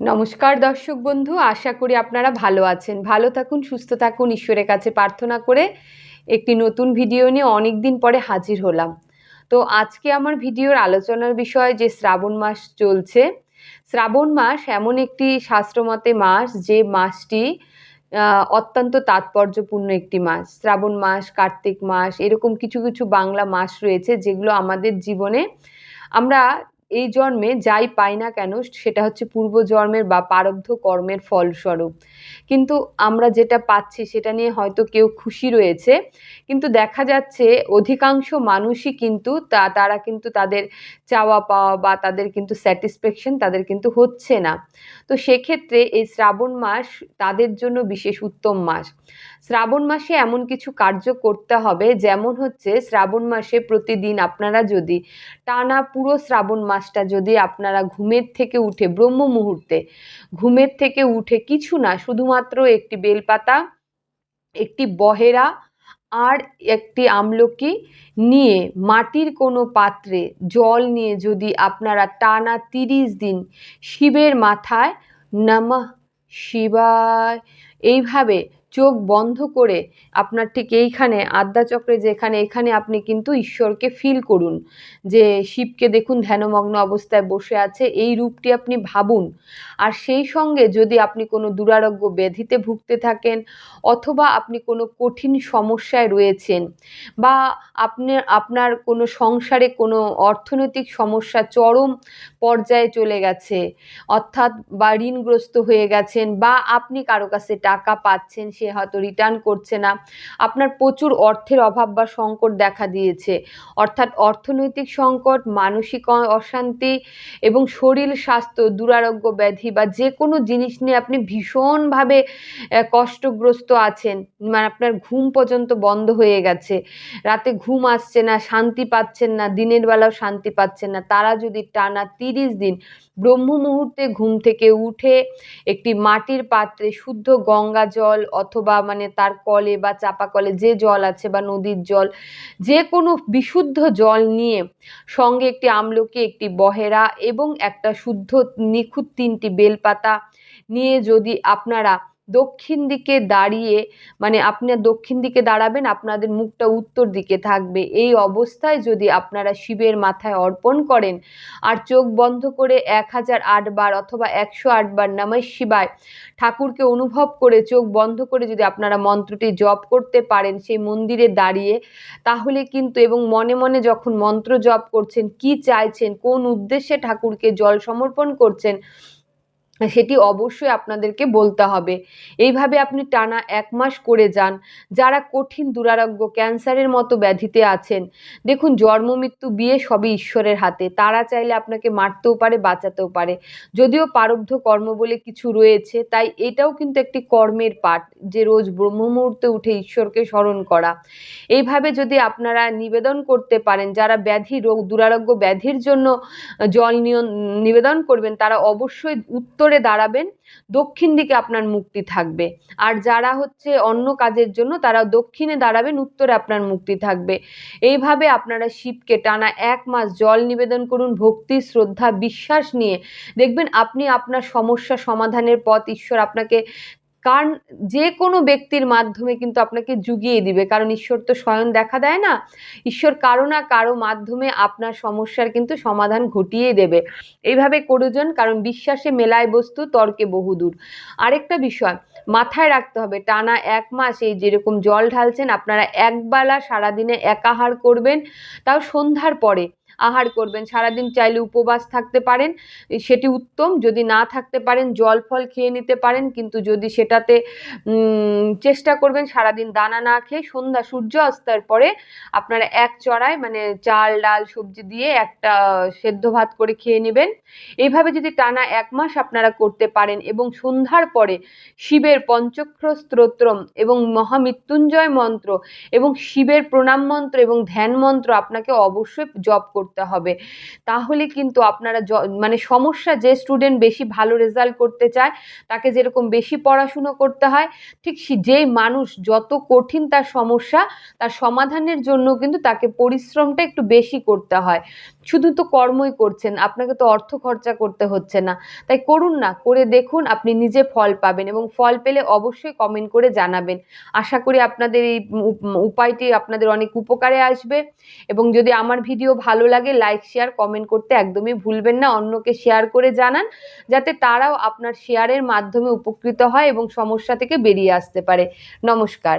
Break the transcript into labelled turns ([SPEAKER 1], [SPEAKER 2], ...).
[SPEAKER 1] নমস্কার দর্শক বন্ধু, আশা করি আপনারা ভালো আছেন। ভালো থাকুন, সুস্থ থাকুন, ঈশ্বরের কাছে প্রার্থনা করে একটি নতুন ভিডিও নিয়ে অনেক দিন পরে হাজির হলাম। তো আজকে আমার ভিডিওর আলোচনার বিষয় যে শ্রাবণ মাস চলছে, শ্রাবণ মাস এমন একটি শাস্ত্রমতে মাস যে মাসটি অত্যন্ত তাৎপর্যপূর্ণ একটি মাস। শ্রাবণ মাস, কার্তিক মাস, এরকম কিছু কিছু বাংলা মাস রয়েছে যেগুলো আমাদের জীবনে আমরা এই জন্মে যাই পাই না কেন, সেটা হচ্ছে পূর্ব জন্মের বা প্রারব্ধ কর্মের ফলস্বরূপ। কিন্তু আমরা যেটা পাচ্ছি, সেটা নিয়ে হয়তো কেউ খুশি রয়েছে, কিন্তু দেখা যাচ্ছে অধিকাংশ মানুষই কিন্তু তা, তারা কিন্তু তাদের চাওয়া পাওয়া বা তাদের কিন্তু স্যাটিসফ্যাকশন তাদের কিন্তু হচ্ছে না। তো সেক্ষেত্রে এই শ্রাবণ মাস তাদের জন্য বিশেষ উত্তম মাস। শ্রাবণ মাসে এমন কিছু কার্য করতে হবে, যেমন হচ্ছে শ্রাবণ মাসে প্রতিদিন আপনারা যদি টানা পুরো শ্রাবণ মাসটা যদি আপনারা ঘুমের থেকে উঠে, ব্রহ্ম মুহূর্তে ঘুমের থেকে উঠে কিছু না, শুধুমাত্র একটি বেলপাতা, একটি বহেরা আর একটি আমলকি নিয়ে মাটির কোনো পাত্রে জল নিয়ে যদি আপনারা টানা তিরিশ দিন শিবের মাথায় নমঃ শিবায়, এইভাবে চোখ বন্ধ করে আপনার ঠিক এইখানে আদ্যাচক্রে যেখানে, এখানে আপনি কিন্তু ঈশ্বরকে ফিল করুন। যে শিবকে দেখুন, ধ্যানমগ্ন অবস্থায় বসে আছে, এই রূপটি আপনি ভাবুন। আর সেই সঙ্গে যদি আপনি কোনো দুরারোগ্য ব্যাধিতে ভুগতে থাকেন, অথবা আপনি কোনো কঠিন সমস্যায় রয়েছেন, বা আপনি, আপনার কোনো সংসারে কোনো অর্থনৈতিক সমস্যা চরম পর্যায়ে চলে গেছে, অর্থাৎ বা ঋণগ্রস্ত হয়ে গেছেন, বা আপনি কারও কাছে টাকা পাচ্ছেন, সে হয়তো রিটার্ন করছে না। আপনার প্রচুর অর্থের অভাব বা সংকট দেখা দিয়েছে। অর্থাৎ অর্থনৈতিক সংকট, মানসিক অশান্তি এবং শরীর স্বাস্থ্য, দুরারোগ্য ব্যাধি বা যে কোনো জিনিস নিয়ে আপনি ভীষণভাবে কষ্টগ্রস্ত আছেন। মানে আপনার ঘুম পর্যন্ত বন্ধ হয়ে গেছে। রাতে ঘুম আসছে না, শান্তি পাচ্ছেন না, দিনের বেলাও শান্তি পাচ্ছেন না। তারা যদি টানা তিরিশ দিন ব্রহ্ম মুহূর্তে ঘুম থেকে উঠে একটি মাটির পাত্রে শুদ্ধ গঙ্গা জল অথবা মানে তার কলে বা চাপা কলে যে জল আছে বা নদীর জল, যে কোনো বিশুদ্ধ জল নিয়ে সঙ্গে একটি আমলকি, একটি বহেরা এবং একটা শুদ্ধ নিখুঁত তিনটি বেলপাতা নিয়ে যদি আপনারা দক্ষিণ দিকে দাঁড়িয়ে মানে আপনি দক্ষিণ দিকে দাঁড়াবেন, আপনাদের মুখটা উত্তর দিকে থাকবে। এই অবস্থায় যদি আপনারা শিবের মাথায় অর্পণ করেন আর চোখ বন্ধ করে এক হাজার আটবার অথবা একশো আটবার নমঃ শিবায় ঠাকুরকে অনুভব করে চোখ বন্ধ করে যদি আপনারা মন্ত্রটি জপ করতে পারেন সেই মন্দিরে দাঁড়িয়ে, তাহলে কিন্তু এবং মনে মনে যখন মন্ত্র জপ করছেন, কি চাইছেন, কোন উদ্দেশ্যে ঠাকুরকে জল সমর্পণ করছেন সেটি অবশ্যই আপনাদেরকে বলতে হবে। এইভাবে আপনি টানা এক মাস করে যান। যারা কঠিন দুরারোগ্য, ক্যান্সারের মতো ব্যাধিতে আছেন, দেখুন জন্ম, মৃত্যু, বিয়ে সবই ঈশ্বরের হাতে। তারা চাইলে আপনাকে মারতেও পারে, বাঁচাতেও পারে। যদিও পারব্ধ কর্ম বলে কিছু রয়েছে, তাই এটাও কিন্তু একটি কর্মের পাঠ যে রোজ ব্রহ্ম মুহূর্তে উঠে ঈশ্বরকে স্মরণ করা। এইভাবে যদি আপনারা নিবেদন করতে পারেন, যারা ব্যাধি রোগ, দুরারোগ্য ব্যাধির জন্য জল নিবেদন করবেন, তারা অবশ্যই উত্তরে দাঁড়াবেন, দক্ষিণ দিকে আপনার মুক্তি থাকবে। আর যারা হচ্ছে অন্য কাজের জন্য তারা দক্ষিণে দাঁড়াবেন, উত্তরে আপনার মুক্তি থাকবে। এইভাবে আপনারা শিবকে টানা এক মাস জল নিবেদন করুন, ভক্তি, শ্রদ্ধা, বিশ্বাস নিয়ে। দেখবেন আপনি আপনার সমস্যা সমাধানের পথ, ঈশ্বর আপনাকে কারণ যে কোনো ব্যক্তির মাধ্যমে কিন্তু আপনাকে জুগিয়ে দিবে। কারণ ঈশ্বর তো স্বয়ং দেখা দেয় না। ঈশ্বর কারও না কারও মাধ্যমে আপনার সমস্যার কিন্তু সমাধান ঘটিয়ে দেবে। এইভাবে করুজন, কারণ বিশ্বাসে মেলায় বস্তু, তর্কে বহুদূর। আরেকটা বিষয়, মাথায় রাখতে হবে, টানা এক মাস এই যেরকম জল ঢালছেন, আপনারা একবেলা সারাদিনে একাহার করবেন, তাও সন্ধ্যার পরে। আহার করবেন। সারাদিন চাইলে উপবাস থাকতে পারেন। সেটি উত্তম। যদি না থাকতে পারেন, জল ফল খেয়ে নিতে পারেন। কিন্তু যদি সেটাতে চেষ্টা করবেন সারাদিন দানা না খেয়ে সন্ধ্যা সূর্য অস্তের পরে আপনারা এক চড়ায় মানে চাল, ডাল, সবজি দিয়ে একটা সেদ্ধ ভাত করে খেয়ে নেবেন। এইভাবে যদি টানা এক মাস আপনারা করতে পারেন এবং সন্ধ্যার পরে শিবের পঞ্চক্র স্তোত্রম এবং মহামৃত্যুঞ্জয় মন্ত্র এবং শিবের প্রণাম মন্ত্র এবং ধ্যান মন্ত্র আপনাকে অবশ্যই জপ করতে করতে হবে। তাহলে কিন্তু আপনারা মানে সমস্যা যে স্টুডেন্ট বেশি ভালো রেজাল্ট করতে চায়, তাকে যেরকম বেশি পড়াশুনো করতে হয়, ঠিক যেই মানুষ যত কঠিন তার সমস্যা, তার সমাধানের জন্য কিন্তু তাকে পরিশ্রমটা একটু বেশি করতে হয়। শুধু তো কর্মই করছেন, আপনাকে তো অর্থ খরচা করতে হচ্ছে না। তাই করুন না, করে দেখুন আপনি নিজে ফল পাবেন এবং ফল পেলে অবশ্যই কমেন্ট করে জানাবেন। আশা করি আপনাদের এই উপায়টি আপনাদের অনেক উপকারে আসবে এবং যদি আমার ভিডিও ভালো লাগে লাইক শেয়ার কমেন্ট করতে একদমই ভুলবেন না। অন্যকে শেয়ার করে জানান, যাতে তারাও আপনার শেয়ারের মাধ্যমে উপকৃত হয় এবং সমস্যা থেকে বেরিয়ে আসতে পারে। নমস্কার।